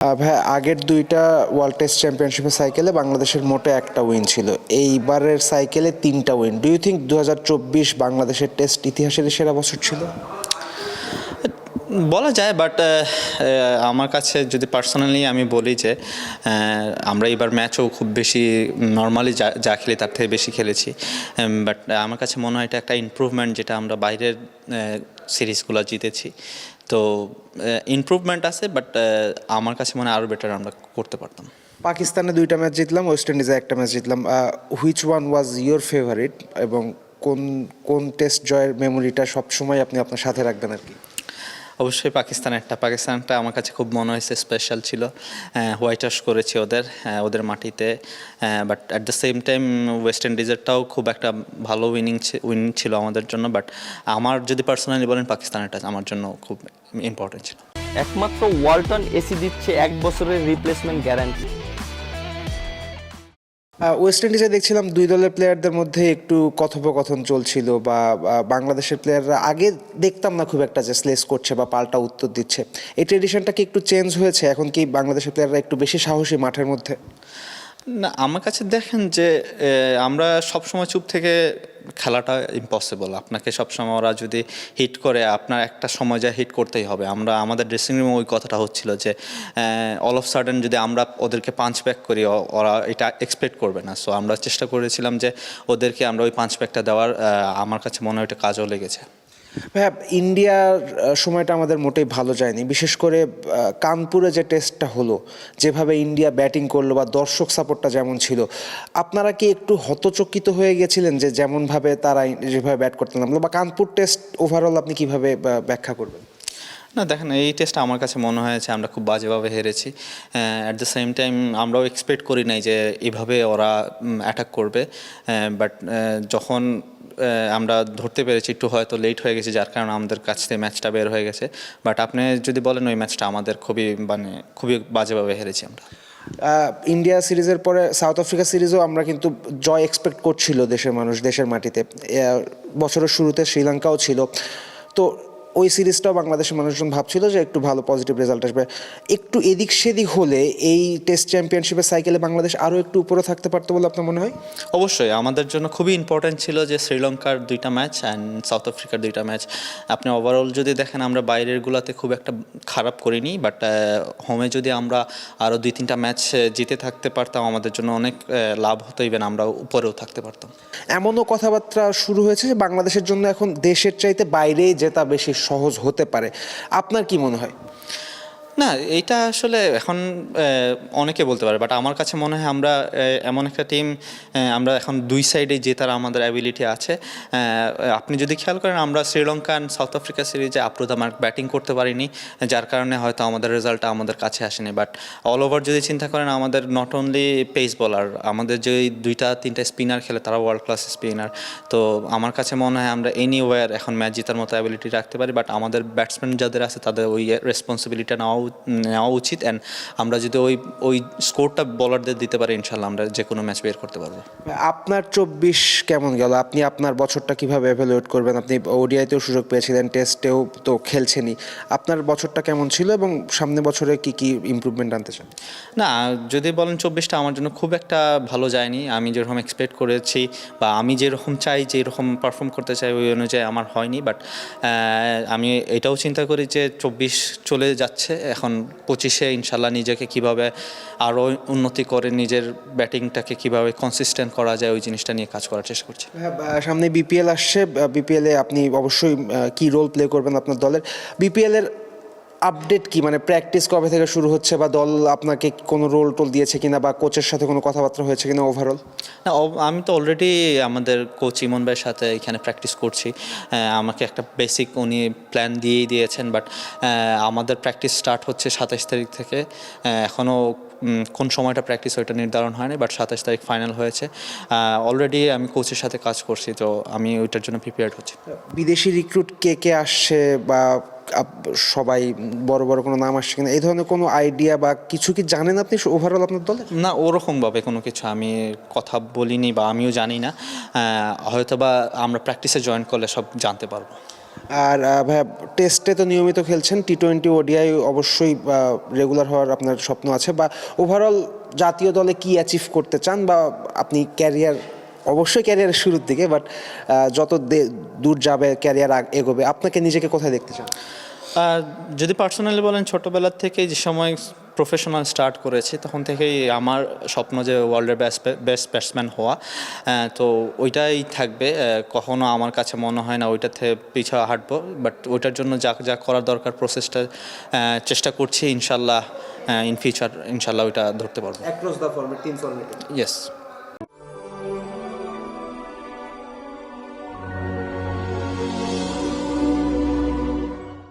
ভাই, আগের দুইটা ওয়ার্ল্ড টেস্ট চ্যাম্পিয়নশিপের সাইকেলে বাংলাদেশের মোটে একটা উইন ছিল। এইবারের সাইকেলে তিনটা উইন ডু ইউ থিঙ্ক দু হাজার চব্বিশ বাংলাদেশের টেস্ট ইতিহাসের সেরা বছর ছিল? বলা যায় বাট আমার কাছে যদি পার্সোনালি আমি বলি যে আমরা এবার ম্যাচও খুব বেশি নর্মালি যা যা খেলি তার থেকে বেশি খেলেছি। বাট আমার কাছে মনে হয় এটা একটা ইমপ্রুভমেন্ট যেটা আমরা বাইরের সিরিজগুলো জিতেছি। তো ইম্প্রুভমেন্ট আছে বাট আমার কাছে মনে হয় আরও বেটার আমরা করতে পারতাম। পাকিস্তানে দুইটা ম্যাচ জিতলাম ওয়েস্ট ইন্ডিজে একটা match জিতলাম। Which one was your favourite এবং কোন কোন টেস্ট জয়ের মেমোরিটা সবসময় আপনি আপনার সাথে রাখবেন আর কি? অবশ্যই পাকিস্তান একটা। পাকিস্তানটা আমার কাছে খুব মনে হয়েছে স্পেশাল ছিল। হোয়াইট ওয়াশ করেছি ওদের ওদের মাটিতে। But at the same time west ইন্ডিজেরটাও খুব একটা ভালো উইনিং উইন ছিল আমাদের জন্য। বাট আমার যদি পার্সোনালি বলেন, পাকিস্তানেরটা আমার জন্য খুব ইম্পর্টেন্ট ছিল। একমাত্র ওয়ালটন এসি দিচ্ছে এক বছরের রিপ্লেসমেন্ট গ্যারান্টি ওয়েস্ট ইন্ডিজে দেখছিলাম দুই দলের প্লেয়ারদের মধ্যে একটু কথোপকথন চলছিল বা বাংলাদেশের প্লেয়াররা আগে দেখতাম না খুব একটা যে স্লেস করছে বা পাল্টা উত্তর দিচ্ছে। এই ট্রেডিশনটা কি একটু চেঞ্জ হয়েছে? এখন কি বাংলাদেশের প্লেয়াররা একটু বেশি সাহসী মাঠের মধ্যে? না, আমার কাছে দেখেন যে আমরা সবসময় চুপ থেকে খেলাটা ইম্পসিবল আপনাকে সবসময় ওরা যদি হিট করে, আপনার একটা সময় যা হিট করতেই হবে। আমরা, আমাদের ড্রেসিং রুমে ওই কথাটা হচ্ছিল যে অল অফ সাডেন যদি আমরা ওদেরকে পাঞ্চ ব্যাক করি ওরা এটা এক্সপেক্ট করবে না। সো আমরা চেষ্টা করেছিলাম যে, ওদেরকে আমরা ওই পাঁচ ব্যাকটা দেওয়ার আমার কাছে মনে হয় এটা কাজও লেগেছে। ভাইয়া, ইন্ডিয়ার সময়টা আমাদের মোটেই ভালো যায়নি। বিশেষ করে কানপুরে যে টেস্টটা হলো, যেভাবে ইন্ডিয়া ব্যাটিং করল বা দর্শক সাপোর্টটা যেমন ছিল, আপনারা কি একটু হতচকিত হয়ে গেছিলেন যে যেমনভাবে তারা যেভাবে ব্যাট করতে নামলো? বা কানপুর টেস্ট ওভারঅল আপনি কীভাবে ব্যাখ্যা করবেন? না, দেখেন, এই টেস্টটা আমার কাছে মনে হয়েছে, আমরা খুব বাজেভাবে হেরেছি। অ্যাট দ্য সেম টাইম আমরাও এক্সপেক্ট করি নাই যে এভাবে ওরা অ্যাটাক করবে। বাট যখন আমরা ধরতে পেরেছি, একটু হয়তো লেট হয়ে গেছে, যার কারণে আমাদের কাছ থেকে ম্যাচটা বের হয়ে গেছে। বাট আপনি যদি বলেন, ওই ম্যাচটা আমাদের খুবই মানে খুবই বাজেভাবে হেরেছি আমরা। ইন্ডিয়া সিরিজের পরে সাউথ আফ্রিকা সিরিজও আমরা কিন্তু জয় এক্সপেক্ট করছিল দেশের মানুষ, দেশের মাটিতে। বছরের শুরুতে শ্রীলঙ্কাও ছিল। তো ওই সিরিজটাও বাংলাদেশের মানুষজন ভাবছিল যে একটু ভালো পজিটিভ রেজাল্ট আসবে। একটু এদিক সেদিক হলে এই টেস্ট চ্যাম্পিয়নশিপের সাইকেলে বাংলাদেশ আরও একটু উপরে থাকতে পারতো বলে আপনার মনে হয়? অবশ্যই আমাদের জন্য খুবই ইম্পর্ট্যান্ট ছিল যে শ্রীলঙ্কার দুইটা ম্যাচ অ্যান্ড সাউথ আফ্রিকার দুইটা ম্যাচ আপনি ওভারঅল যদি দেখেন আমরা বাইরের গুলাতে খুব একটা খারাপ করিনি বাট হোমে যদি আমরা আরও দুই তিনটা ম্যাচ জিতে থাকতে পারতাম আমাদের জন্য অনেক লাভ হতো ইভেন আমরা উপরেও থাকতে পারতাম। এমনও কথাবার্তা শুরু হয়েছে যে বাংলাদেশের জন্য এখন দেশের চাইতে বাইরেই জেতা বেশি সহজ হতে পারে। আপনার কি মনে হয়? না, এইটা আসলে এখন অনেকে বলতে পারে বাট আমার কাছে মনে হয় আমরা এমন একটা টিম আমরা এখন দুই সাইডে জেতার আমাদের অ্যাবিলিটি আছে আপনি যদি খেয়াল করেন, আমরা শ্রীলঙ্কা and সাউথ আফ্রিকা সিরিজে আপ্রুদা মার্ক ব্যাটিং করতে পারিনি, যার কারণে হয়তো আমাদের রেজাল্টটা আমাদের কাছে আসেনি বাট অল ওভার যদি চিন্তা করেন, আমাদের নট অনলি পেস বলার আমাদের যে দুইটা, তিনটা স্পিনার খেলে তারা ওয়ার্ল্ড ক্লাস স্পিনার তো আমার কাছে মনে হয় আমরা এনিওয়ার এখন ম্যাচ জেতার মতো অ্যাবিলিটি রাখতে পারি বাট আমাদের ব্যাটসম্যান যাদের আছে তাদের ওই রেসপন্সিবিলিটি নেওয়া নেওয়া উচিত অ্যান্ড আমরা যদি ওই ওই স্কোরটা বলারদের দিতে পারি ইনশাল্লাহ আমরা যে কোনো ম্যাচ বের করতে পারব। আপনার চব্বিশ কেমন গেল? আপনি আপনার বছরটা কীভাবে এভালুয়েট করবেন? আপনি ওডিআইতেও সুযোগ পেয়েছিলেন টেস্টেও তো খেলছেনই। আপনার বছরটা কেমন ছিল এবং সামনে বছরে কি কি ইমপ্রুভমেন্ট আনতে চান? না যদি বলেন চব্বিশটা আমার জন্য খুব একটা ভালো যায়নি। আমি যেরকম এক্সপেক্ট করেছি বা আমি যেরকম চাই যে এরকম পারফর্ম করতে চাই ওই অনুযায়ী আমার হয়নি। বাট আমি এটাও চিন্তা করি যে চব্বিশ চলে যাচ্ছে এখন পঁচিশে ইনশাল্লাহ নিজেকে কীভাবে আরও উন্নতি করে নিজের ব্যাটিংটাকে কীভাবে কনসিস্টেন্ট করা যায়, ওই জিনিসটা নিয়ে কাজ করার চেষ্টা করছি। হ্যাঁ সামনে বিপিএল আসছে বিপিএলে আপনি অবশ্যই কি রোল প্লে করবেন আপনার দলের? বিপিএল এর আপডেট কি? মানে প্র্যাকটিস কবে থেকে শুরু হচ্ছে বা দল আপনাকে কোনো রোল টোল দিয়েছে কিনা বা কোচের সাথে কোনো কথাবার্তা হয়েছে কিনা ওভারঅল না আমি তো অলরেডি আমাদের কোচ ইমন ভাইয়ের সাথে এখানে প্র্যাকটিস করছি। আমাকে একটা বেসিক উনি প্ল্যান দিয়েই দিয়েছেন বাট আমাদের প্র্যাকটিস স্টার্ট হচ্ছে সাতাশ তারিখ থেকে। এখনও কোন সময়টা প্র্যাকটিস ওইটা নির্ধারণ হয়নি বাট সাতাশ তারিখ ফাইনাল হয়েছে। অলরেডি আমি কোচের সাথে কাজ করছি তো আমি ওইটার জন্য প্রিপেয়ার্ড হচ্ছি। বিদেশি রিক্রুট কে কে আসছে বা সবাই বড় বড় কোনো নাম আসছে কিনা এই ধরনের কোনো আইডিয়া বা কিছু কি জানেন আপনি ওভারঅল আপনার দলে? না ওরকমভাবে কোনো কিছু আমি কথা বলিনি বা আমিও জানি না। হয়তো বা আমরা প্র্যাকটিসে জয়েন করলে সব জানতে পারব। আর ভাইয়া টেস্টে তো নিয়মিত খেলছেন টি টোয়েন্টি ওডিআই অবশ্যই রেগুলার হওয়ার আপনার স্বপ্ন আছে বা ওভারঅল জাতীয় দলে কি অ্যাচিভ করতে চান বা আপনি ক্যারিয়ার অবশ্যই ক্যারিয়ারের শুরুর দিকে বাট যত দূর যাবে ক্যারিয়ার এগোবে আপনাকে নিজেকে কোথায় দেখতে চান? যদি পার্সোনালি বলেন ছোটোবেলার থেকে যে সময় প্রফেশনাল স্টার্ট করেছি তখন থেকেই আমার স্বপ্ন যে ওয়ার্ল্ডের বেস্ট বেস্ট ব্যাটসম্যান হওয়া তো ওইটাই থাকবে। কখনো আমার কাছে মনে হয় না ওইটাতে পিছা হাঁটবো বাট ওইটার জন্য যা যা করার দরকার প্রসেসটা চেষ্টা করছি ইনশাল্লাহ ইন ফিউচার ইনশাল্লাহ ওইটা ধরতে পারব। ইয়েস